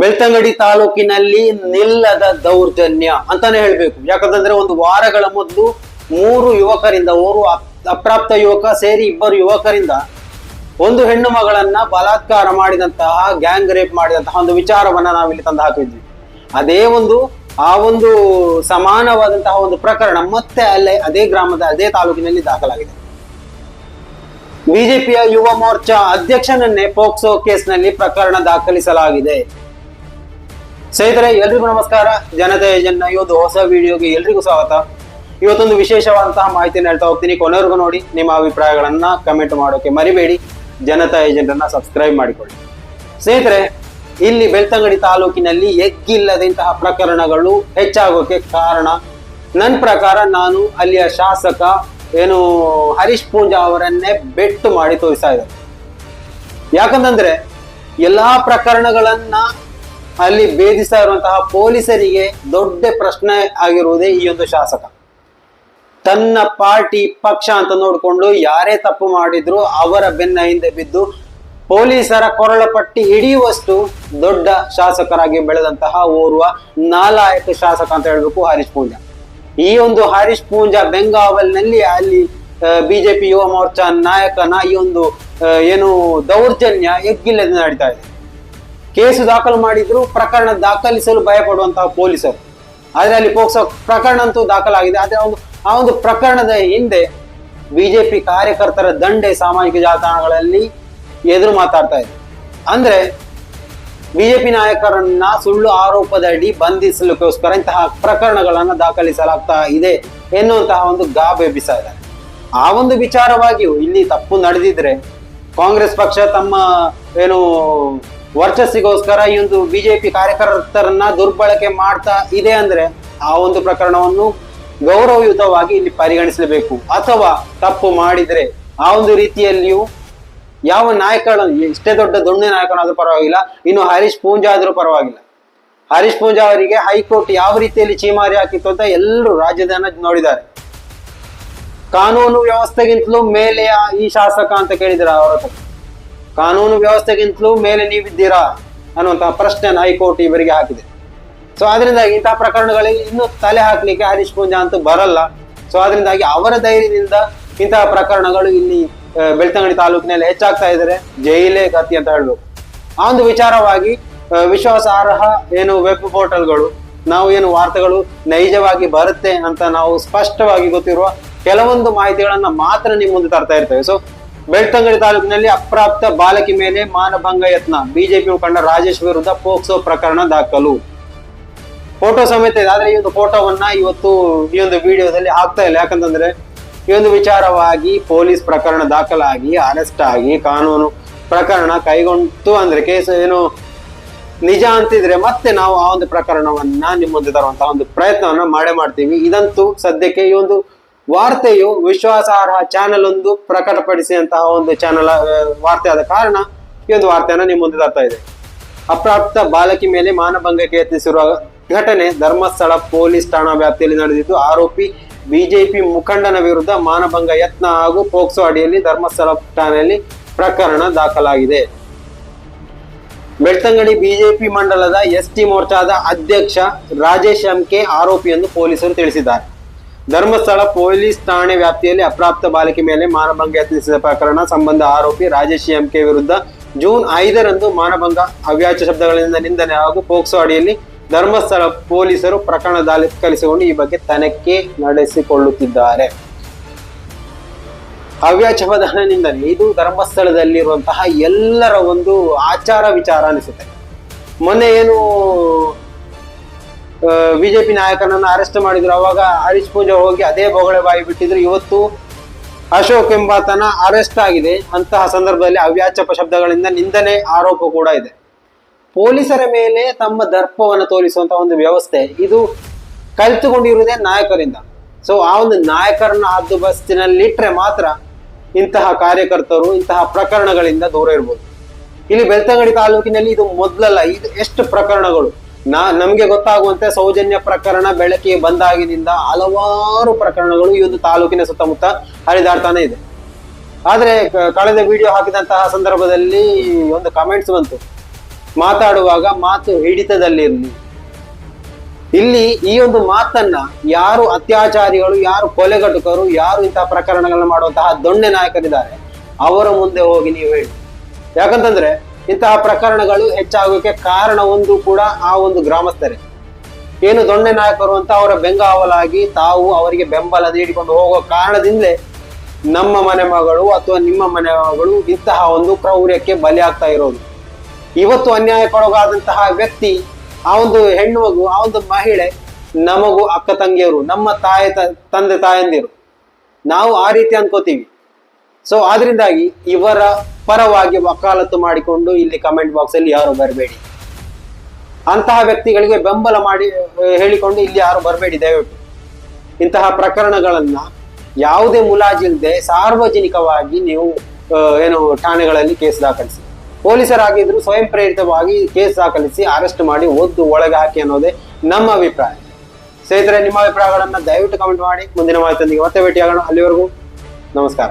ಬೆಳ್ತಂಗಡಿ ತಾಲೂಕಿನಲ್ಲಿ ನಿಲ್ಲದ ದೌರ್ಜನ್ಯ ಅಂತಾನೆ ಹೇಳ್ಬೇಕು. ಯಾಕಂತಂದ್ರೆ ಒಂದು ವಾರಗಳ ಮೊದಲು ಮೂರು ಯುವಕರಿಂದ ಓರ್ವ ಅಪ್ರಾಪ್ತ ಯುವಕ ಸೇರಿ ಇಬ್ಬರು ಯುವಕರಿಂದ ಒಂದು ಹೆಣ್ಣು ಮಗಳನ್ನ ಬಲಾತ್ಕಾರ ಮಾಡಿದಂತಹ, ಗ್ಯಾಂಗ್ ರೇಪ್ ಮಾಡಿದಂತಹ ಒಂದು ವಿಚಾರವನ್ನ ನಾವಿಲ್ಲಿ ತಂದು ಹಾಕಿದ್ವಿ. ಅದೇ ಒಂದು, ಆ ಒಂದು ಸಮಾನವಾದಂತಹ ಒಂದು ಪ್ರಕರಣ ಮತ್ತೆ ಅಲ್ಲೇ, ಅದೇ ಗ್ರಾಮದ, ಅದೇ ತಾಲೂಕಿನಲ್ಲಿ ದಾಖಲಾಗಿದೆ. ಬಿಜೆಪಿಯ ಯುವ ಮೋರ್ಚಾ ಅಧ್ಯಕ್ಷನನ್ನೇ ಪೋಕ್ಸೋ ಕೇಸ್ನಲ್ಲಿ ಪ್ರಕರಣ ದಾಖಲಿಸಲಾಗಿದೆ. ಸ್ನೇಹಿತರೆ, ಎಲ್ರಿಗೂ ನಮಸ್ಕಾರ. ಜನತೆ ಏಜೆಂಟ್ನ ಇವತ್ತು ಹೊಸ ವಿಡಿಯೋಗೆ ಎಲ್ರಿಗೂ ಸ್ವಾಗತ. ಇವತ್ತೊಂದು ವಿಶೇಷವಾದಂತಹ ಮಾಹಿತಿಯನ್ನು ಹೇಳ್ತಾ ಹೋಗ್ತೀನಿ. ಕೊನೆವರೆಗೂ ನೋಡಿ, ನಿಮ್ಮ ಅಭಿಪ್ರಾಯಗಳನ್ನ ಕಮೆಂಟ್ ಮಾಡೋಕೆ ಮರಿಬೇಡಿ. ಜನತಾ ಏಜೆಂಟ್ ಅನ್ನ ಸಬ್ಸ್ಕ್ರೈಬ್ ಮಾಡಿಕೊಳ್ಳಿ. ಸ್ನೇಹಿತರೆ, ಇಲ್ಲಿ ಬೆಳ್ತಂಗಡಿ ತಾಲೂಕಿನಲ್ಲಿ ಎಗ್ಗಿಲ್ಲದಂತಹ ಪ್ರಕರಣಗಳು ಹೆಚ್ಚಾಗೋಕೆ ಕಾರಣ ನನ್ನ ಪ್ರಕಾರ ನಾನು ಅಲ್ಲಿಯ ಶಾಸಕ, ಏನು, ಹರೀಶ್ ಪೂಂಜಾ ಅವರನ್ನೇ ಬೆಟ್ಟು ಮಾಡಿ ತೋರಿಸ್ತಾ ಇದ್ದಾರೆ ಯಾಕಂತಂದ್ರೆ, ಎಲ್ಲಾ ಪ್ರಕರಣಗಳನ್ನ ಅಲ್ಲಿ ಭೇದಿಸ್ತಾ ಇರುವಂತಹ ಪೊಲೀಸರಿಗೆ ದೊಡ್ಡ ಪ್ರಶ್ನೆ ಆಗಿರುವುದೇ ಈ ಒಂದು ಶಾಸಕ. ತನ್ನ ಪಾರ್ಟಿ ಪಕ್ಷ ಅಂತ ನೋಡಿಕೊಂಡು ಯಾರೇ ತಪ್ಪು ಮಾಡಿದ್ರು ಅವರ ಬೆನ್ನ ಹಿಂದೆ ಬಿದ್ದು ಪೊಲೀಸರ ಕೊರಳ ಪಟ್ಟಿ ಹಿಡಿಯುವಷ್ಟು ದೊಡ್ಡ ಶಾಸಕರಾಗಿ ಬೆಳೆದಂತಹ ಓರ್ವ ನಾಲಾಯಕ ಶಾಸಕ ಅಂತ ಹೇಳ್ಬೇಕು ಹರೀಶ್ ಪೂಂಜಾ. ಈ ಒಂದು ಹರೀಶ್ ಪೂಂಜಾ ಬೆಂಗಾವಲ್ನಲ್ಲಿ ಅಲ್ಲಿ ಬಿಜೆಪಿ ಯುವ ಮೋರ್ಚಾ ನಾಯಕನ ಈ ಒಂದು ಏನು ದೌರ್ಜನ್ಯ ಎಗ್ಗಿಲ್ಲದೆ ನಡೀತಾ ಇದೆ. ಕೇಸು ದಾಖಲು ಮಾಡಿದ್ರು ಪ್ರಕರಣ ದಾಖಲಿಸಲು ಭಯಪಡುವಂತಹ ಪೊಲೀಸರು. ಆದ್ರೆ ಅಲ್ಲಿ ಪೋಕ್ಸೋ ಪ್ರಕರಣ ಅಂತೂ ದಾಖಲಾಗಿದೆ. ಆದರೆ ಒಂದು, ಆ ಒಂದು ಪ್ರಕರಣದ ಹಿಂದೆ ಬಿಜೆಪಿ ಕಾರ್ಯಕರ್ತರ ದಂಡೆ ಸಾಮಾಜಿಕ ಜಾಲತಾಣಗಳಲ್ಲಿ ಎದುರು ಮಾತಾಡ್ತಾ ಇದೆ. ಅಂದ್ರೆ ಬಿಜೆಪಿ ನಾಯಕರನ್ನ ಸುಳ್ಳು ಆರೋಪದಡಿ ಬಂಧಿಸಲಿಕ್ಕೋಸ್ಕರ ಇಂತಹ ಪ್ರಕರಣಗಳನ್ನ ದಾಖಲಿಸಲಾಗ್ತಾ ಇದೆ ಎನ್ನುವಂತಹ ಒಂದು ಗಾಬೆ ಬಿಸಾ ಇದ್ದಾರೆ ಆ ಒಂದು ವಿಚಾರವಾಗಿಯೂ ಇಲ್ಲಿ ತಪ್ಪು ನಡೆದಿದ್ರೆ ಕಾಂಗ್ರೆಸ್ ಪಕ್ಷ ತಮ್ಮ ಏನು ವರ್ಚಸ್ಸಿಗೋಸ್ಕರ ಈ ಒಂದು ಬಿಜೆಪಿ ಕಾರ್ಯಕರ್ತರನ್ನ ದುರ್ಬಳಕೆ ಮಾಡ್ತಾ ಇದೆ ಅಂದ್ರೆ ಆ ಒಂದು ಪ್ರಕರಣವನ್ನು ಗೌರವಯುತವಾಗಿ ಇಲ್ಲಿ ಪರಿಗಣಿಸಲೇಬೇಕು ಅಥವಾ ತಪ್ಪು ಮಾಡಿದ್ರೆ ಆ ಒಂದು ರೀತಿಯಲ್ಲಿಯೂ ಯಾವ ನಾಯಕಗಳನ್ನು ಎಷ್ಟೇ ದೊಡ್ಡ ದೊಣ್ಣೆ ನಾಯಕನಾದ್ರೂ ಪರವಾಗಿಲ್ಲ, ಇನ್ನು ಹರೀಶ್ ಪೂಂಜಾ ಆದ್ರೂ ಪರವಾಗಿಲ್ಲ. ಹರೀಶ್ ಪೂಂಜಾ ಅವರಿಗೆ ಹೈಕೋರ್ಟ್ ಯಾವ ರೀತಿಯಲ್ಲಿ ಚೀಮಾರಿ ಹಾಕಿತ್ತು ಅಂತ ಎಲ್ಲರೂ ರಾಜ್ಯದ ನೋಡಿದ್ದಾರೆ. ಕಾನೂನು ವ್ಯವಸ್ಥೆಗಿಂತಲೂ ಮೇಲೆಯ ಈ ಶಾಸಕ ಅಂತ ಕೇಳಿದ್ರ ಅವರ ಕಾನೂನು ವ್ಯವಸ್ಥೆಗಿಂತಲೂ ಮೇಲೆ ನೀವಿದ್ದೀರಾ ಅನ್ನುವಂತಹ ಪ್ರಶ್ನೆಯನ್ನು ಹೈಕೋರ್ಟ್ ಇವರಿಗೆ ಹಾಕಿದೆ. ಸೊ ಅದರಿಂದಾಗಿ ಇಂತಹ ಪ್ರಕರಣಗಳಿಗೆ ಇನ್ನೂ ತಲೆ ಹಾಕಲಿಕ್ಕೆ ಹರೀಶ್ ಪೂಂಜಾ ಅಂತೂ ಬರಲ್ಲ. ಸೊ ಅದರಿಂದಾಗಿ ಅವರ ಧೈರ್ಯದಿಂದ ಇಂತಹ ಪ್ರಕರಣಗಳು ಇಲ್ಲಿ ಬೆಳ್ತಂಗಡಿ ತಾಲೂಕಿನಲ್ಲಿ ಹೆಚ್ಚಾಗ್ತಾ ಇದ್ದಾರೆ. ಜೈಲೇ ಗತಿ ಅಂತ ಹೇಳ್ಬೇಕು ಆ ಒಂದು ವಿಚಾರವಾಗಿ ವಿಶ್ವಾಸಾರ್ಹ ಏನು ವೆಬ್ ಪೋರ್ಟಲ್ಗಳು, ನಾವು ಏನು ವಾರ್ತೆಗಳು ನೈಜವಾಗಿ ಬರುತ್ತೆ ಅಂತ ನಾವು ಸ್ಪಷ್ಟವಾಗಿ ಗೊತ್ತಿರುವ ಕೆಲವೊಂದು ಮಾಹಿತಿಗಳನ್ನ ಮಾತ್ರ ನಿಮ್ಮ ಮುಂದೆ ತರ್ತಾ ಇರ್ತೇವೆ. ಸೊ ಬೆಳ್ತಂಗಡಿ ತಾಲೂಕಿನಲ್ಲಿ ಅಪ್ರಾಪ್ತ ಬಾಲಕಿ ಮೇಲೆ ಮಾನಭಂಗ ಯತ್ನ. ಬಿಜೆಪಿ ಮುಖಂಡ ರಾಜೇಶ್ ವಿರುದ್ಧ ಪೋಕ್ಸೋ ಪ್ರಕರಣ ದಾಖಲು. ಫೋಟೋ ಸಮೇತ ಇದೆ. ಆದ್ರೆ ಈ ಒಂದು ಫೋಟೋವನ್ನ ಇವತ್ತು ಈ ಒಂದು ವಿಡಿಯೋದಲ್ಲಿ ಹಾಕ್ತಾ ಇಲ್ಲ. ಯಾಕಂತಂದ್ರೆ ಈ ಒಂದು ವಿಚಾರವಾಗಿ ಪೊಲೀಸ್ ಪ್ರಕರಣ ದಾಖಲಾಗಿ, ಅರೆಸ್ಟ್ ಆಗಿ, ಕಾನೂನು ಪ್ರಕರಣ ಕೈಗೊಂಡು ಅಂದ್ರೆ ಕೇಸ್ ಏನು ನಿಜ ಅಂತಿದ್ರೆ ಮತ್ತೆ ನಾವು ಆ ಒಂದು ಪ್ರಕರಣವನ್ನ ನಿಮ್ಮ ಮುಂದೆ ತರುವಂತಹ ಒಂದು ಪ್ರಯತ್ನವನ್ನ ಮಾಡೇ ಮಾಡ್ತೀವಿ. ಇದಂತೂ ಸದ್ಯಕ್ಕೆ ಈ ಒಂದು ವಾರ್ತೆಯು ವಿಶ್ವಾಸಾರ್ಹ ಚಾನೆಲ್ ಒಂದು ಪ್ರಕಟಪಡಿಸಿದಂತಹ ಒಂದು ಚಾನೆಲ್ ವಾರ್ತೆ ಆದ ಕಾರಣ ಈ ಒಂದು ವಾರ್ತೆಯನ್ನು ನಿಮ್ಮ ಮುಂದೆ ತರ್ತಾ ಇದೆ ಅಪ್ರಾಪ್ತ ಬಾಲಕಿ ಮೇಲೆ ಮಾನಭಂಗಕ್ಕೆ ಯತ್ನಿಸಿರುವ ಘಟನೆ ಧರ್ಮಸ್ಥಳ ಪೊಲೀಸ್ ಠಾಣಾ ವ್ಯಾಪ್ತಿಯಲ್ಲಿ ನಡೆದಿದ್ದು, ಆರೋಪಿ ಬಿಜೆಪಿ ಮುಖಂಡನ ವಿರುದ್ಧ ಮಾನಭಂಗ ಯತ್ನ ಹಾಗೂ ಪೋಕ್ಸೋ ಅಡಿಯಲ್ಲಿ ಧರ್ಮಸ್ಥಳ ಠಾಣೆಯಲ್ಲಿ ಪ್ರಕರಣ ದಾಖಲಾಗಿದೆ. ಬೆಳ್ತಂಗಡಿ ಬಿಜೆಪಿ ಮಂಡಲದ ಎಸ್ಟಿ ಮೋರ್ಚಾದ ಅಧ್ಯಕ್ಷ ರಾಜೇಶ್ ಎಂಕೆ ಆರೋಪಿ ಎಂದು ಪೊಲೀಸರು ತಿಳಿಸಿದ್ದಾರೆ. ಧರ್ಮಸ್ಥಳ ಪೊಲೀಸ್ ಠಾಣೆ ವ್ಯಾಪ್ತಿಯಲ್ಲಿ ಅಪ್ರಾಪ್ತ ಬಾಲಕಿ ಮೇಲೆ ಮಾನಭಂಗ ಯತ್ನಿಸಿದ ಪ್ರಕರಣ ಸಂಬಂಧ ಆರೋಪಿ ರಾಜೇಶ್ ಎಂಕೆ ವಿರುದ್ಧ ಜೂನ್ ಐದರಂದು ಮಾನಭಂಗ ಅವ್ಯಾಚ ಶಬ್ದಗಳಿಂದ ನಿಂದನೆ ಹಾಗೂ ಪೋಕ್ಸೋ ಅಡಿಯಲ್ಲಿ ಧರ್ಮಸ್ಥಳ ಪೊಲೀಸರು ಪ್ರಕರಣ ದಾಖಲಿಸಿಕೊಂಡು ಈ ಬಗ್ಗೆ ತನಿಖೆ ನಡೆಸಿಕೊಳ್ಳುತ್ತಿದ್ದಾರೆ. ಹವ್ಯಾಚ ಪದನ ನಿಂದನೆ ಇದು ಧರ್ಮಸ್ಥಳದಲ್ಲಿರುವಂತಹ ಎಲ್ಲರ ಒಂದು ಆಚಾರ ವಿಚಾರ ಅನಿಸುತ್ತೆ. ಮೊನ್ನೆ ಏನು ಬಿಜೆಪಿ ನಾಯಕನನ್ನು ಅರೆಸ್ಟ್ ಮಾಡಿದ್ರು. ಅವಾಗ ಹರೀಶ್ ಪೂಜಾ ಹೋಗಿ ಅದೇ ಬೊಗಳೆ ಬಾಯಿ ಬಿಟ್ಟಿದ್ರು. ಇವತ್ತು ಅಶೋಕ್ ಎಂಬಾತನ ಅರೆಸ್ಟ್ ಆಗಿದೆ. ಅಂತಹ ಸಂದರ್ಭದಲ್ಲಿ ಅವ್ಯಾಚಪ ಶಬ್ದಗಳಿಂದ ನಿಂದನೆ ಆರೋಪ ಕೂಡ ಇದೆ. ಪೊಲೀಸರ ಮೇಲೆ ತಮ್ಮ ದರ್ಪವನ್ನು ತೋರಿಸುವಂತ ಒಂದು ವ್ಯವಸ್ಥೆ ಇದು ಕಲಿತುಕೊಂಡಿರುವುದೇ ನಾಯಕರಿಂದ. ಸೊ ಆ ಒಂದು ನಾಯಕರನ್ನ ಹದ್ದು ಬಸ್ತಿನಲ್ಲಿಟ್ಟರೆ ಮಾತ್ರ ಇಂತಹ ಕಾರ್ಯಕರ್ತರು, ಇಂತಹ ಪ್ರಕರಣಗಳಿಂದ ದೂರ ಇರ್ಬೋದು. ಇಲ್ಲಿ ಬೆಳ್ತಂಗಡಿ ತಾಲೂಕಿನಲ್ಲಿ ಇದು ಮೊದಲಲ್ಲ, ಇದು ಎಷ್ಟು ಪ್ರಕರಣಗಳು? ನಾ, ನಮಗೆ ಗೊತ್ತಾಗುವಂತೆ ಸೌಜನ್ಯ ಪ್ರಕರಣ ಬೆಳಕಿಗೆ ಬಂದಾಗಿನಿಂದ ಹಲವಾರು ಪ್ರಕರಣಗಳು ಈ ಒಂದು ತಾಲೂಕಿನ ಸುತ್ತಮುತ್ತ ಹರಿದಾಡ್ತಾನೆ ಇದೆ. ಆದರೆ ಕಳೆದ ವಿಡಿಯೋ ಹಾಕಿದಂತಹ ಸಂದರ್ಭದಲ್ಲಿ ಒಂದು ಕಮೆಂಟ್ಸ್ ಬಂತು. ಮಾತಾಡುವಾಗ ಮಾತು ಹಿಡಿತದಲ್ಲಿರಲಿ. ಇಲ್ಲಿ ಈ ಒಂದು ಮಾತನ್ನ ಯಾರು ಅತ್ಯಾಚಾರಿಗಳು, ಯಾರು ಕೊಲೆಗಟ್ಟುಕರು ಯಾರು ಇಂತಹ ಪ್ರಕರಣಗಳನ್ನ ಮಾಡುವಂತಹ ದೊಣ್ಣೆ ನಾಯಕರಿದ್ದಾರೆ, ಅವರ ಮುಂದೆ ಹೋಗಿ ನೀವು ಹೇಳಿ. ಯಾಕಂತಂದ್ರೆ ಇಂತಹ ಪ್ರಕರಣಗಳು ಹೆಚ್ಚಾಗೋಕೆ ಕಾರಣ ಒಂದು ಕೂಡ ಆ ಒಂದು ಗ್ರಾಮಸ್ಥರೇ. ಏನು ದೊಣ್ಣೆ ನಾಯಕರು ಅಂತ ಅವರ ಬೆಂಗಾವಲಾಗಿ ತಾವು ಅವರಿಗೆ ಬೆಂಬಲ ನೀಡಿಕೊಂಡು ಹೋಗೋ ಕಾರಣದಿಂದಲೇ ನಮ್ಮ ಮನೆ ಮಗಳು ಅಥವಾ ನಿಮ್ಮ ಮನೆ ಮಗಳು ಇಂತಹ ಒಂದು ಕ್ರೌರ್ಯಕ್ಕೆ ಬಲಿಯಾಗ್ತಾ ಇರೋದು. ಇವತ್ತು ಅನ್ಯಾಯಕ್ಕೊಳಗಾದಂತಹ ವ್ಯಕ್ತಿ, ಆ ಒಂದು ಹೆಣ್ಣು ಮಗು, ಆ ಒಂದು ಮಹಿಳೆ ನಮಗೂ ಅಕ್ಕ ತಂಗಿಯರು, ನಮ್ಮ ತಾಯಿ ತಂದೆ ತಾಯಂದಿರು. ನಾವು ಆ ರೀತಿ ಅನ್ಕೋತೀವಿ. ಸೊ ಆದ್ರಿಂದಾಗಿ ಇವರ ಪರವಾಗಿ ವಕಾಲತ್ತು ಮಾಡಿಕೊಂಡು ಇಲ್ಲಿ ಕಮೆಂಟ್ ಬಾಕ್ಸ್ ಅಲ್ಲಿ ಯಾರು ಬರಬೇಡಿ. ಅಂತಹ ವ್ಯಕ್ತಿಗಳಿಗೆ ಬೆಂಬಲ ಮಾಡಿ ಹೇಳಿಕೊಂಡು ಇಲ್ಲಿ ಯಾರು ಬರಬೇಡಿ, ದಯವಿಟ್ಟು. ಇಂತಹ ಪ್ರಕರಣಗಳನ್ನ ಯಾವುದೇ ಮುಲಾಜಿಲ್ಲದೆ ಸಾರ್ವಜನಿಕವಾಗಿ ನೀವು ಏನು ಠಾಣೆಗಳಲ್ಲಿ ಕೇಸ್ ದಾಖಲಿಸಿ. ಪೊಲೀಸರಾಗಿದ್ರು ಸ್ವಯಂ ಪ್ರೇರಿತವಾಗಿ ಕೇಸ್ ದಾಖಲಿಸಿ ಅರೆಸ್ಟ್ ಮಾಡಿ ಒದ್ದು ಒಳಗೆ ಹಾಕಿ ಅನ್ನೋದೇ ನಮ್ಮ ಅಭಿಪ್ರಾಯ. ಸ್ನೇಹಿತರೆ, ನಿಮ್ಮ ಅಭಿಪ್ರಾಯಗಳನ್ನು ದಯವಿಟ್ಟು ಕಮೆಂಟ್ ಮಾಡಿ. ಮುಂದಿನ ಮಾಹಿತಿಯೊಂದಿಗೆ ಮತ್ತೆ ಭೇಟಿಯಾಗೋಣ. ಅಲ್ಲಿವರೆಗೂ ನಮಸ್ಕಾರ.